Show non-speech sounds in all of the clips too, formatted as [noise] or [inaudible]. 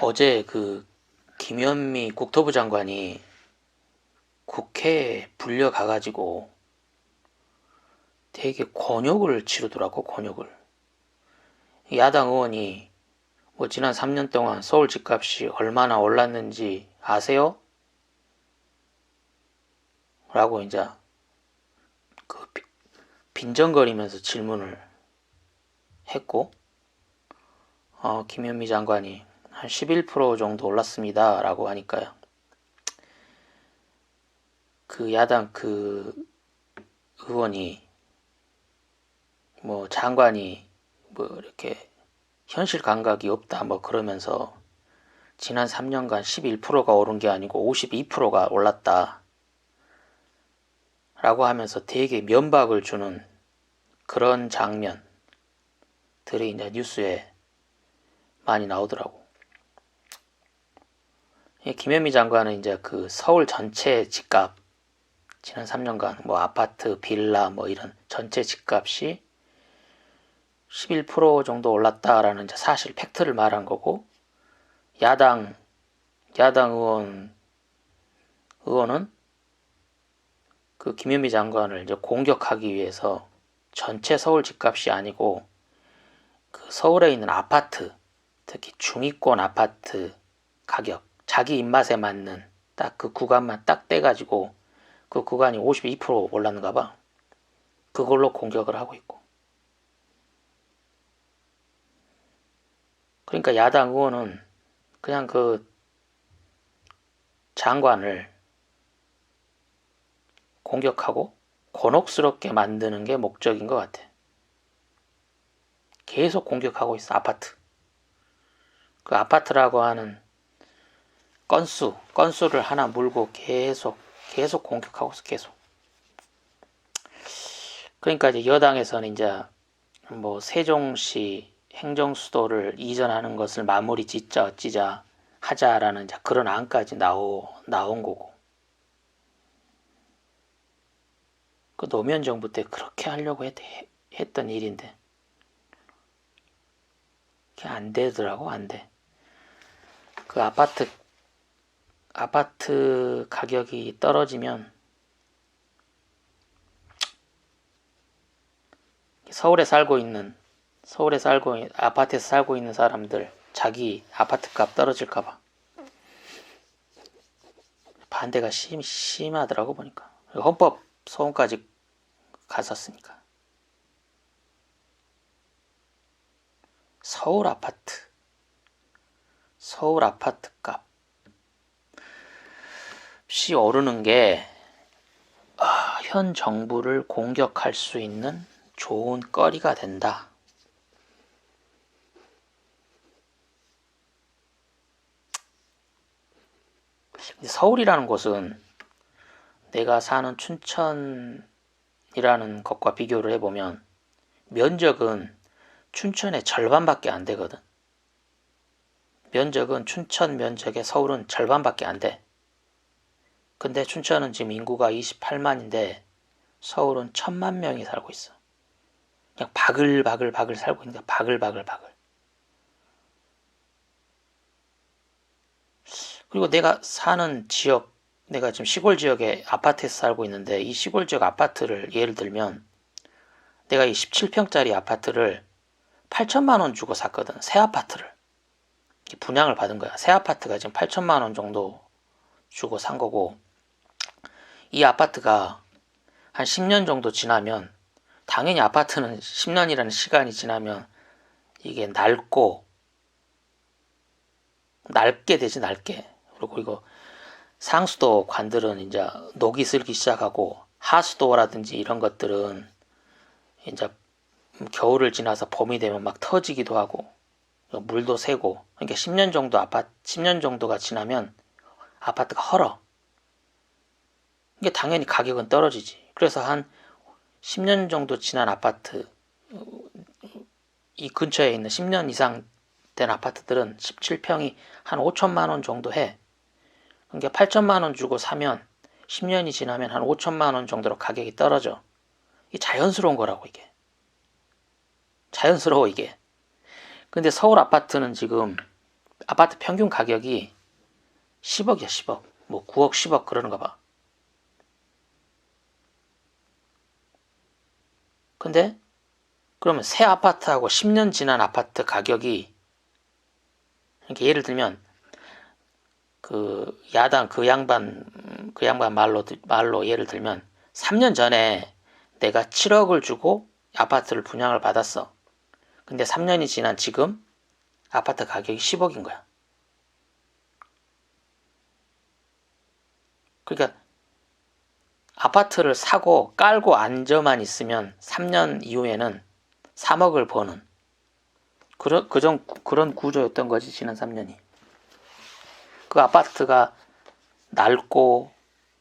어제 그 김현미 국토부 장관이 국회에 불려가가지고 되게 권욕을 치르더라고 권욕을 야당 의원이 뭐 지난 3년 동안 서울 집값이 얼마나 올랐는지 아세요? 라고 이제 그 비- 빈정거리면서 질문을 했고 어, 김현미 장관이 한 11% 정도 올랐습니다. 라고 하니까요. 그 야당 그 의원이 뭐 장관이 뭐 이렇게 현실 감각이 없다 뭐 그러면서 지난 3년간 11%가 오른 게 아니고 52%가 올랐다. 라고 하면서 되게 면박을 주는 그런 장면들이 이제 뉴스에 많이 나오더라고. 이 김현미 장관은 이제 그 서울 전체 집값 지난 3년간 뭐 아파트, 빌라 뭐 이런 전체 집값이 11% 정도 올랐다라는 사실 팩트를 말한 거고 야당 야당 의원 의원은 그 김현미 장관을 이제 공격하기 위해서 전체 서울 집값이 아니고 그 서울에 있는 아파트 특히 중위권 아파트 가격 자기 입맛에 맞는 딱 그 구간만 딱 떼가지고 그 구간이 52% 올랐는가 봐. 그걸로 공격을 하고 있고. 그러니까 야당 의원은 그냥 그 장관을 공격하고 곤혹스럽게 만드는 게 목적인 것 같아. 계속 공격하고 있어, 아파트. 그 아파트라고 하는 건수, 건수를 하나 물고 계속, 계속 공격하고 있어, 계속. 그러니까 이제 여당에서는 이제 뭐 세종시 행정수도를 이전하는 것을 마무리 짓자 어찌자 하자라는 이제 그런 안까지 나오, 나온 거고. 그 노무현 정부 때 그렇게 하려고 했, 했던 일인데 그게 안 되더라고 안 돼. 그 아파트 아파트 가격이 떨어지면 서울에 살고 있는 서울에 살고 있- 아파트에서 살고 있는 사람들 자기 아파트 값 떨어질까 봐. 반대가 심, 심하더라고 보니까. 헌법 소원까지 갔었으니까. 서울 아파트. 서울 아파트 값 이 오르는 게 아, 현 정부를 공격할 수 있는 좋은 거리가 된다. 서울이라는 곳은 내가 사는 춘천이라는 것과 비교를 해보면 면적은 춘천의 절반밖에 안 되거든. 면적은 춘천 면적의 서울은 절반밖에 안 돼. 근데 춘천은 지금 인구가 28만인데 서울은 천만 명이 살고 있어. 그냥 바글바글 바글 살고 있는 거야. 바글바글 바글. 그리고 내가 사는 지역, 내가 지금 시골 지역에 아파트에서 살고 있는데 이 시골 지역 아파트를 예를 들면 내가 이 17평짜리 아파트를 8천만 원 주고 샀거든. 새 아파트를. 분양을 받은 거야. 새 아파트가 지금 8천만 원 정도 주고 산 거고 이 아파트가 한 10년 정도 지나면 당연히 아파트는 10년이라는 시간이 지나면 이게 낡고 낡게 되지 낡게 그리고 이거 상수도 관들은 이제 녹이 슬기 시작하고 하수도라든지 이런 것들은 이제 겨울을 지나서 봄이 되면 막 터지기도 하고 물도 새고 그러니까 10년 정도 아파트 10년 정도가 지나면 아파트가 헐어. 이게 당연히 가격은 떨어지지. 그래서 한 10년 정도 지난 아파트 이 근처에 있는 10년 이상 된 아파트들은 17평이 한 5천만 원 정도 해. 그러니까 8천만 원 주고 사면 10년이 지나면 한 5천만 원 정도로 가격이 떨어져. 이게 자연스러운 거라고 이게. 자연스러워 이게. 근데 서울 아파트는 지금 아파트 평균 가격이 10억이야 10억 뭐 9억 10억 그러는가 봐 근데 그러면 새 아파트하고 10년 지난 아파트 가격이 이렇게 예를 들면 그 야당 그 양반 그 양반 말로 말로 예를 들면 3년 전에 내가 7억을 주고 아파트를 분양을 받았어. 근데 3년이 지난 지금 아파트 가격이 10억인 거야. 그러니까 아파트를 사고 깔고 앉아만 있으면 3년 이후에는 3억을 버는 그런 그전 그런 구조였던 거지 지난 3년이. 그 아파트가 낡고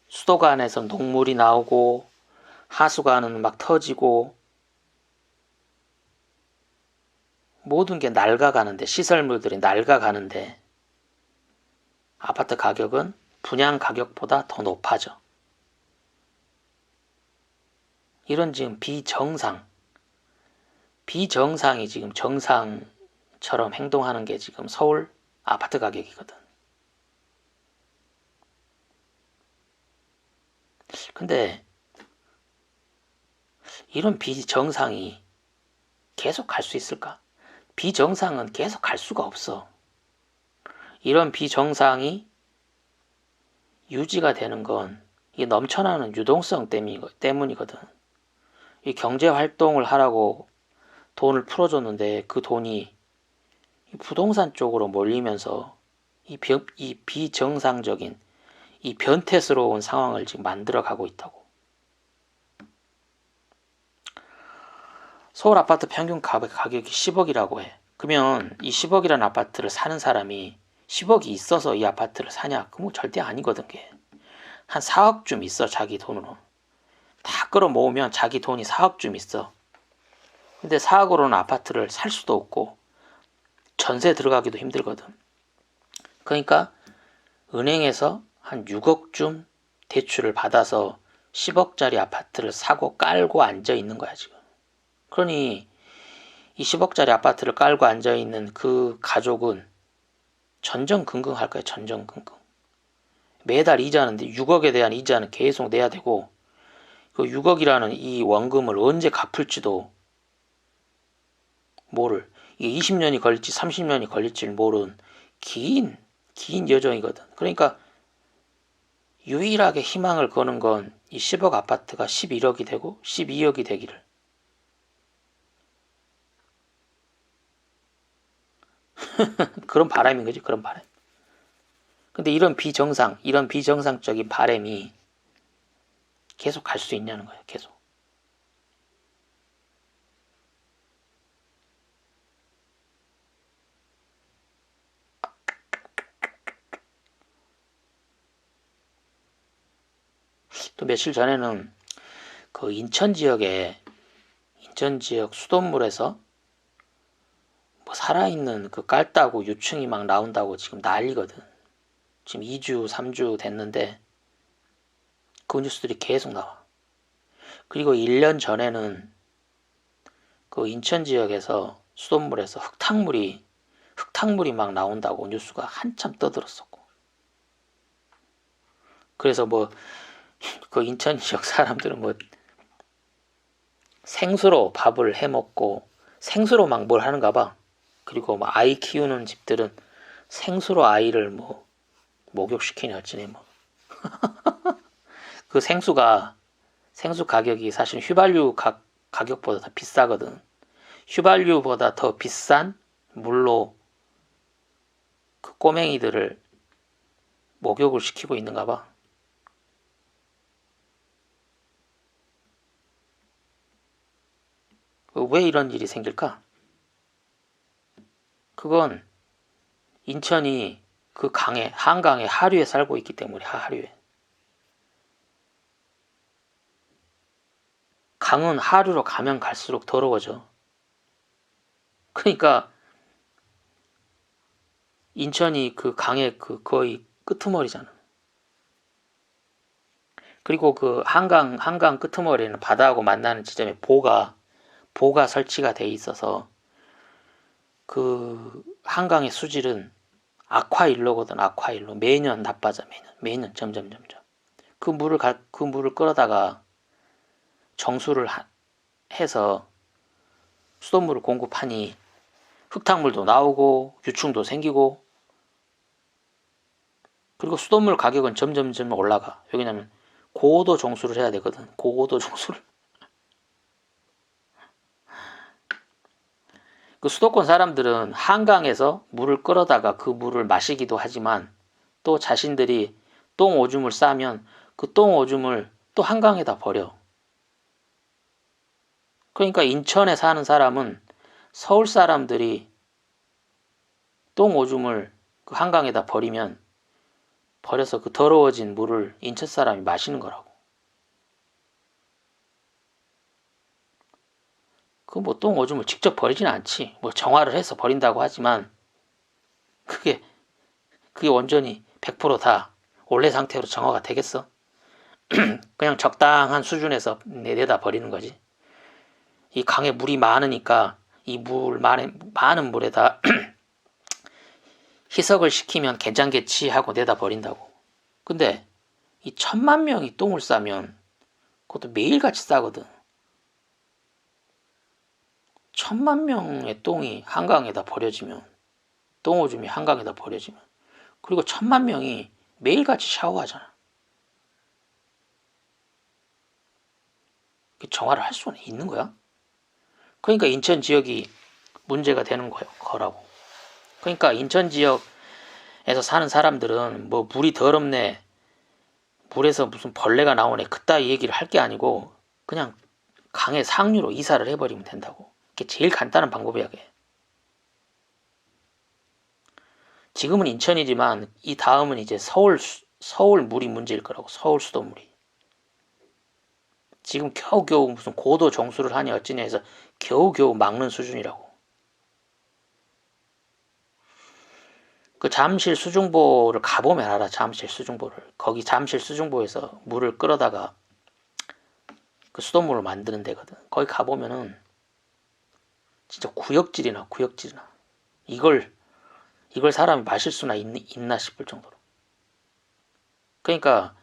수도가 안에서 녹물이 나오고 하수관은 막 터지고 모든 게 낡아가는데 시설물들이 낡아가는데 아파트 가격은 분양 가격보다 더 높아져. 이런 지금 비정상, 비정상이 지금 정상처럼 행동하는 게 지금 서울 아파트 가격이거든. 근데 이런 비정상이 계속 갈 수 있을까? 비정상은 계속 갈 수가 없어. 이런 비정상이 유지가 되는 건 이 넘쳐나는 유동성 때문이거든. 이 경제 활동을 하라고 돈을 풀어줬는데 그 돈이 부동산 쪽으로 몰리면서 이, 비, 이 비정상적인 이 변태스러운 상황을 지금 만들어 가고 있다고. 서울 아파트 평균 가격이 10억이라고 해. 그러면 이 10억이라는 아파트를 사는 사람이 10억이 있어서 이 아파트를 사냐? 그뭐 절대 아니거든, 게. 한 4억쯤 있어, 자기 돈으로. 다 끌어 모으면 자기 돈이 4억 쯤 있어. 근데 4억으로는 아파트를 살 수도 없고, 전세 들어가기도 힘들거든. 그러니까 은행에서 한 6억쯤 대출을 받아서 10억짜리 아파트를 사고 깔고 앉아 있는 거야, 지금. 그러니 이 10억짜리 아파트를 깔고 앉아 있는 그 가족은 전전긍긍 할 거야. 전전긍긍. 매달 이자는데 6억에 대한 이자는 계속 내야 되고 그 6억이라는 이 원금을 언제 갚을지도 모를 이게 20년이 걸릴지 30년이 걸릴지 모르는 긴, 긴 여정이거든. 그러니까 유일하게 희망을 거는 건 이 10억 아파트가 11억이 되고 12억이 되기를. [laughs] 그런 바람인 거지, 그런 바람. 근데 이런 비정상, 이런 비정상적인 바람이 계속 갈 수 있냐는 거예요, 계속. 또 며칠 전에는 그 인천 지역에 인천 지역 수돗물에서 뭐 살아있는 그 깔따구 유충이 막 나온다고 지금 난리거든. 지금 2주, 3주 됐는데 그 뉴스들이 계속 나와. 그리고 1년 전에는 그 인천 지역에서 수돗물에서 흙탕물이 흙탕물이 막 나온다고 뉴스가 한참 떠들었었고. 그래서 뭐 그 인천 지역 사람들은 뭐 생수로 밥을 해 먹고 생수로 막 뭘 하는가 봐. 그리고 뭐 아이 키우는 집들은 생수로 아이를 뭐 목욕시키니 어찌니 뭐. [laughs] 그 생수가 생수 가격이 사실 휘발유 가, 가격보다 더 비싸거든. 휘발유보다 더 비싼 물로 그 꼬맹이들을 목욕을 시키고 있는가 봐. 왜 이런 일이 생길까? 그건 인천이 그 강에 한강에 하류에 살고 있기 때문에 하류에 강은 하류로 가면 갈수록 더러워져. 그러니까 인천이 그 강의 그 거의 끄트머리잖아. 그리고 그 한강 한강 끄트머리는 바다하고 만나는 지점에 보가 보가 설치가 돼 있어서 그 한강의 수질은 아쿠아일로거든 아쿠아일로 매년 나빠져 매년 매년 점점 점점 그 물을 가, 그 물을 끌어다가 정수를 하- 해서 수돗물을 공급하니 흙탕물도 나오고 유충도 생기고 그리고 수돗물 가격은 점점점 올라가. 왜냐면 고도 정수를 해야 되거든. 고도 정수를. [laughs] 그 수도권 사람들은 한강에서 물을 끌어다가 그 물을 마시기도 하지만 또 자신들이 똥 오줌을 싸면 그 똥 오줌을 또 한강에다 버려. 그러니까 인천에 사는 사람은 서울 사람들이 똥 오줌을 그 한강에다 버리면 버려서 그 더러워진 물을 인천 사람이 마시는 거라고. 그 뭐 똥 오줌을 직접 버리진 않지. 뭐 정화를 해서 버린다고 하지만 그게 그게 완전히 100%다 원래 상태로 정화가 되겠어? [clears throat] 그냥 적당한 수준에서 내다 버리는 거지. 이 강에 물이 많으니까 이 물 많은 물에다 [clears throat] 희석을 시키면 괜찮겠지 하고 내다 버린다고. 근데 이 천만 명이 똥을 싸면 그것도 매일같이 싸거든. 천만 명의 똥이 한강에다 버려지면 똥오줌이 한강에다 버려지면 그리고 천만 명이 매일같이 샤워하잖아. 그 정화를 할 수는 있는 거야. 그러니까 인천 지역이 문제가 되는 거요, 거라고. 그러니까 인천 지역에서 사는 사람들은 뭐 물이 더럽네, 물에서 무슨 벌레가 나오네, 그따위 얘기를 할 게 아니고 그냥 강의 상류로 이사를 해버리면 된다고. 그게 제일 간단한 방법이야. 지금은 인천이지만 이 다음은 이제 서울 수- 서울 물이 문제일 거라고 서울 수도물이 지금 겨우겨우 무슨 고도 정수를 하니 어찌냐 해서 겨우겨우 막는 수준이라고. 그 잠실 수중보를 가보면 알아 잠실 수중보를. 거기 잠실 수중보에서 물을 끌어다가 그 수돗물을 만드는 데거든. 거기 가보면은 진짜 구역질이나 구역질이나 이걸 이걸 사람이 마실 수나 있, 있나 싶을 정도로. 그러니까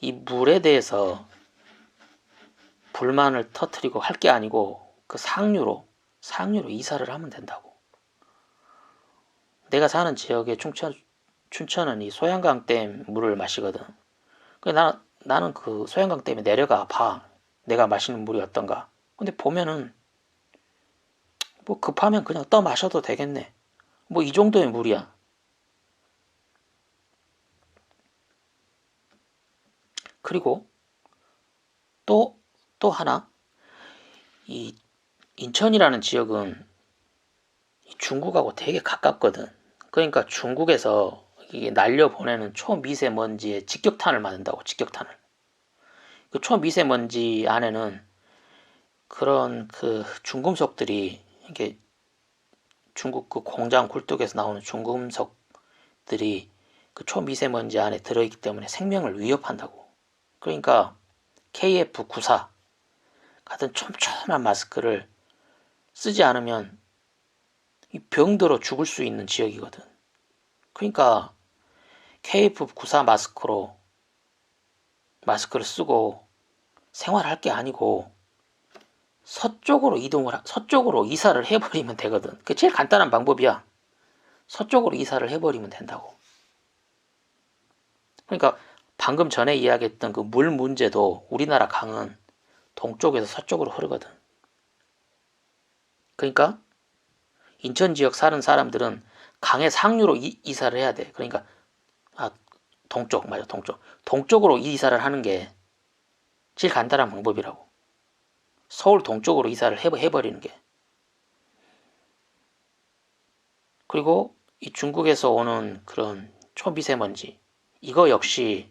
이 물에 대해서 불만을 터트리고 할 게 아니고 그 상류로 상류로 이사를 하면 된다고. 내가 사는 지역의 춘천 춘천은 이 소양강 댐 물을 마시거든. 그 나, 나는 그 소양강 댐에 내려가 봐. 내가 마시는 물이 어떤가. 근데 보면은 뭐 급하면 그냥 떠 마셔도 되겠네. 뭐 이 정도의 물이야. 그리고 또, 또 하나. 이 인천이라는 지역은 이 중국하고 되게 가깝거든. 그러니까 중국에서 이게 날려보내는 초미세먼지의 직격탄을 맞는다고, 직격탄을. 그 초미세먼지 안에는 그런 그 중금속들이 이게 중국 그 공장 굴뚝에서 나오는 중금속들이 그 초미세먼지 안에 들어있기 때문에 생명을 위협한다고. 그러니까 KF94 같은 촘촘한 마스크를 쓰지 않으면 이 병들어 죽을 수 있는 지역이거든. 그러니까 KF94 마스크로 마스크를 쓰고 생활할 게 아니고 서쪽으로 이동을 하- 서쪽으로 이사를 해버리면 되거든. 그 제일 간단한 방법이야. 서쪽으로 이사를 해버리면 된다고. 그러니까 방금 전에 이야기했던 그 물 문제도 우리나라 강은 동쪽에서 서쪽으로 흐르거든. 그러니까 인천 지역 사는 사람들은 강의 상류로 이, 이사를 해야 돼. 그러니까 아 동쪽 맞아 동쪽 동쪽으로 이사를 하는 게 제일 간단한 방법이라고. 서울 동쪽으로 이사를 해, 해버리는 게. 그리고 이 중국에서 오는 그런 초미세먼지 이거 역시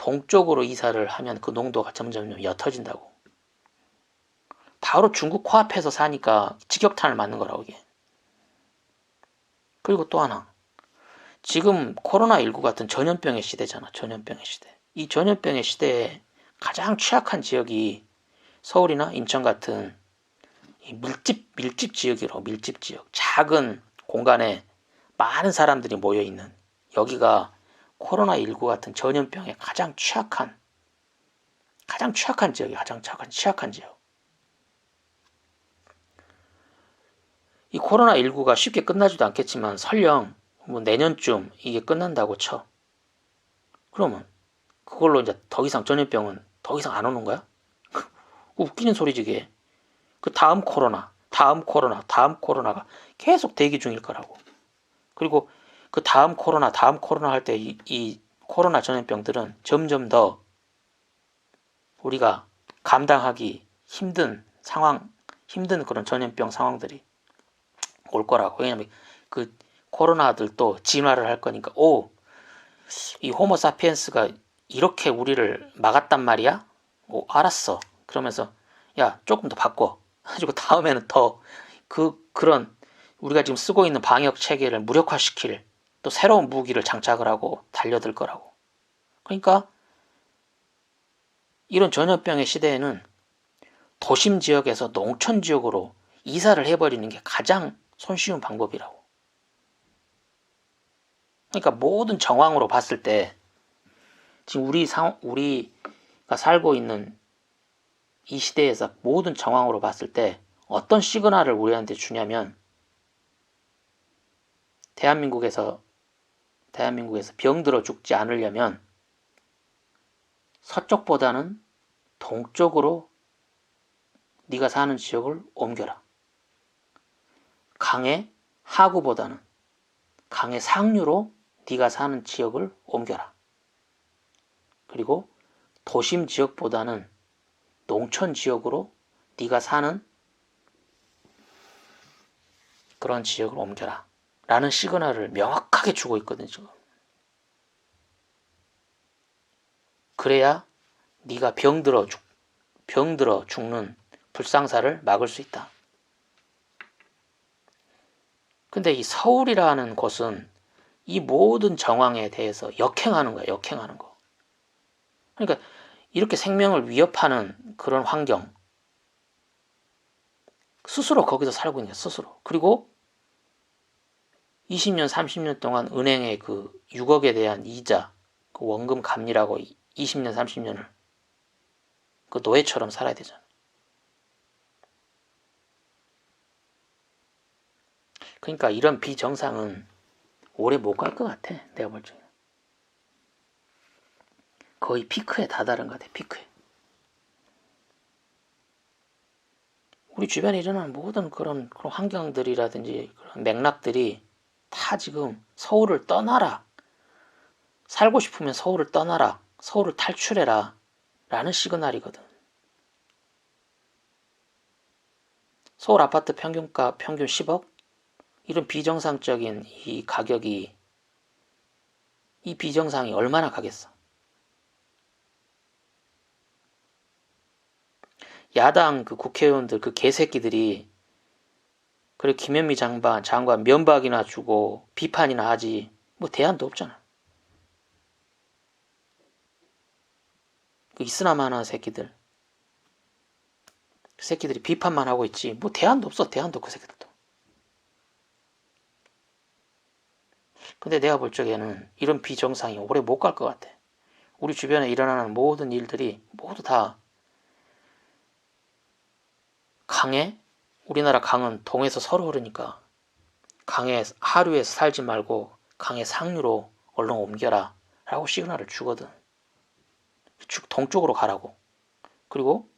동쪽으로 이사를 하면 그 농도가 점점 옅어진다고. 바로 중국 코앞에서 사니까 직격탄을 맞는 거라고 이게. 그리고 또 하나. 지금 코로나19 같은 전염병의 시대잖아. 전염병의 시대. 이 전염병의 시대에 가장 취약한 지역이 서울이나 인천 같은 이 밀집 밀집 지역이라고 밀집 지역. 작은 공간에 많은 사람들이 모여 있는 여기가 코로나19 같은 전염병에 가장 취약한 가장 취약한 지역이 가장 취약한, 취약한 지역. 이 코로나19가 쉽게 끝나지도 않겠지만 설령 뭐 내년쯤 이게 끝난다고 쳐. 그러면 그걸로 이제 더 이상 전염병은 더 이상 안 오는 거야? [laughs] 웃기는 소리지 이게. 그 다음 코로나, 다음 코로나, 다음 코로나가 계속 대기 중일 거라고. 그리고 그 다음 코로나, 다음 코로나 할 때이 이 코로나 전염병들은 점점 더 우리가 감당하기 힘든 상황, 힘든 그런 전염병 상황들이 올 거라고. 왜냐면 그 코로나들도 진화를 할 거니까 오, 이 호모 사피엔스가 이렇게 우리를 막았단 말이야? 오, 알았어. 그러면서 야, 조금 더 바꿔. [laughs] 가지고 다음에는 더 그 그런 우리가 지금 쓰고 있는 방역 체계를 무력화시킬 또 새로운 무기를 장착을 하고 달려들 거라고. 그러니까 이런 전염병의 시대에는 도심 지역에서 농촌 지역으로 이사를 해버리는 게 가장 손쉬운 방법이라고. 그러니까 모든 정황으로 봤을 때 지금 우리 상 우리가 살고 있는 이 시대에서 모든 정황으로 봤을 때 어떤 시그널을 우리한테 주냐면 대한민국에서 대한민국에서 병들어 죽지 않으려면 서쪽보다는 동쪽으로 네가 사는 지역을 옮겨라. 강의 하구보다는 강의 상류로 네가 사는 지역을 옮겨라. 그리고 도심 지역보다는 농촌 지역으로 네가 사는 그런 지역을 옮겨라. 라는 시그널을 명확하게 주고 있거든 지금. 그래야 네가 병들어 죽 병들어 죽는 불상사를 막을 수 있다. 근데 이 서울이라는 곳은 이 모든 정황에 대해서 역행하는 거야, 역행하는 거. 그러니까 이렇게 생명을 위협하는 그런 환경. 스스로 거기서 살고 있는 거야, 스스로. 그리고 20년, 30년 동안 은행의 그 6억에 대한 이자, 그 원금 감리라고 20년, 30년을 그 노예처럼 살아야 되잖아. 그러니까 이런 비정상은 오래 못 갈 것 같아. 내가 볼 적에. 거의 피크에 다다른 것 같아. 피크에. 우리 주변에 일어나는 모든 그런, 그런 환경들이라든지 그런 맥락들이 다 지금 서울을 떠나라. 살고 싶으면 서울을 떠나라. 서울을 탈출해라. 라는 시그널이거든. 서울 아파트 평균가 평균 10억? 이런 비정상적인 이 가격이 이 비정상이 얼마나 가겠어? 야당 그 국회의원들 그 개새끼들이 그리고 김현미 장관 장관 면박이나 주고 비판이나 하지 뭐 대안도 없잖아. 그 이스나마나 새끼들 그 새끼들이 비판만 하고 있지 뭐 대안도 없어 대안도 그 새끼들도. 근데 내가 볼 적에는 이런 비정상이 오래 못 갈 것 같아. 우리 주변에 일어나는 모든 일들이 모두 다 강에 우리나라 강은 동에서 서로 흐르니까 강에 하류에서 살지 말고 강의 상류로 얼른 옮겨라 라고 시그널을 주거든. 동쪽으로 가라고. 그리고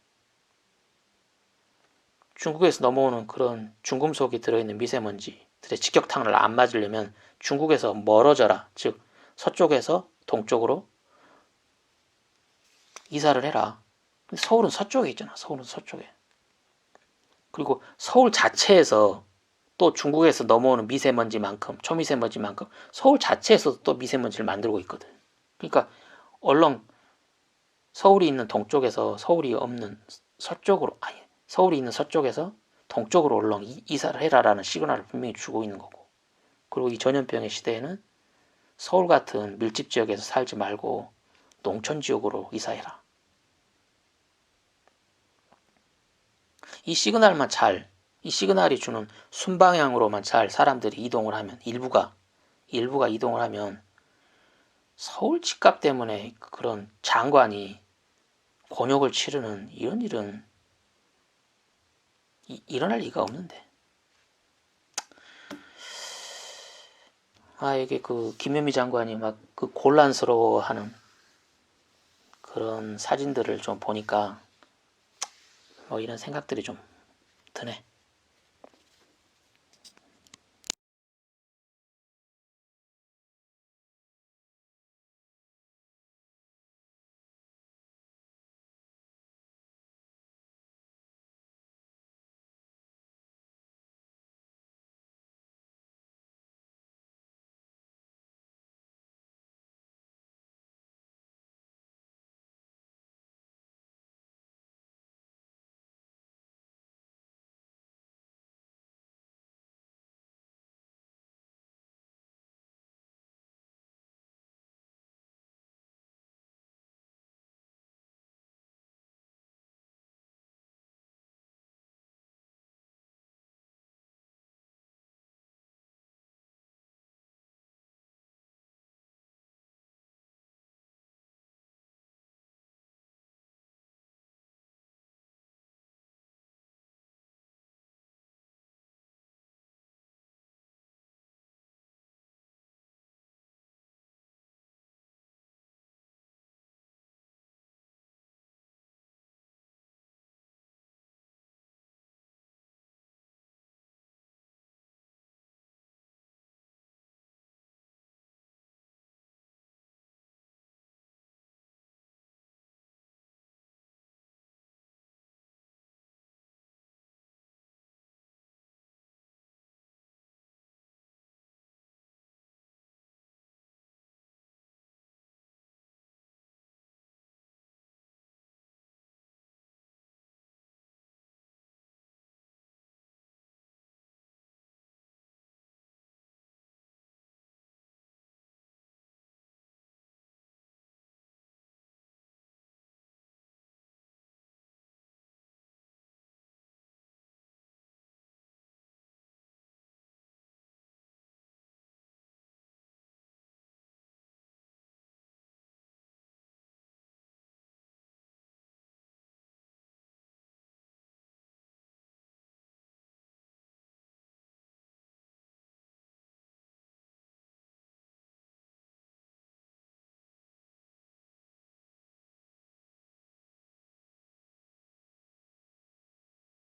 중국에서 넘어오는 그런 중금속이 들어있는 미세먼지들의 직격탄을 안 맞으려면 중국에서 멀어져라. 즉 서쪽에서 동쪽으로 이사를 해라. 서울은 서쪽에 있잖아. 서울은 서쪽에. 그리고 서울 자체에서 또 중국에서 넘어오는 미세먼지만큼 초미세먼지만큼 서울 자체에서도 또 미세먼지를 만들고 있거든. 그러니까 얼렁 서울이 있는 동쪽에서 서울이 없는 서쪽으로 아니 서울이 있는 서쪽에서 동쪽으로 얼렁 이사를 해라라는 시그널을 분명히 주고 있는 거고. 그리고 이 전염병의 시대에는 서울 같은 밀집 지역에서 살지 말고 농촌 지역으로 이사해라. 이 시그널만 잘, 이 시그널이 주는 순방향으로만 잘 사람들이 이동을 하면 일부가 일부가 이동을 하면 서울 집값 때문에 그런 장관이 곤욕을 치르는 이런 일은 이- 일어날 리가 없는데. 아, 이게 그 김현미 장관이 막 그 곤란스러워하는 그런 사진들을 좀 보니까 뭐 이런 생각들이 좀 드네.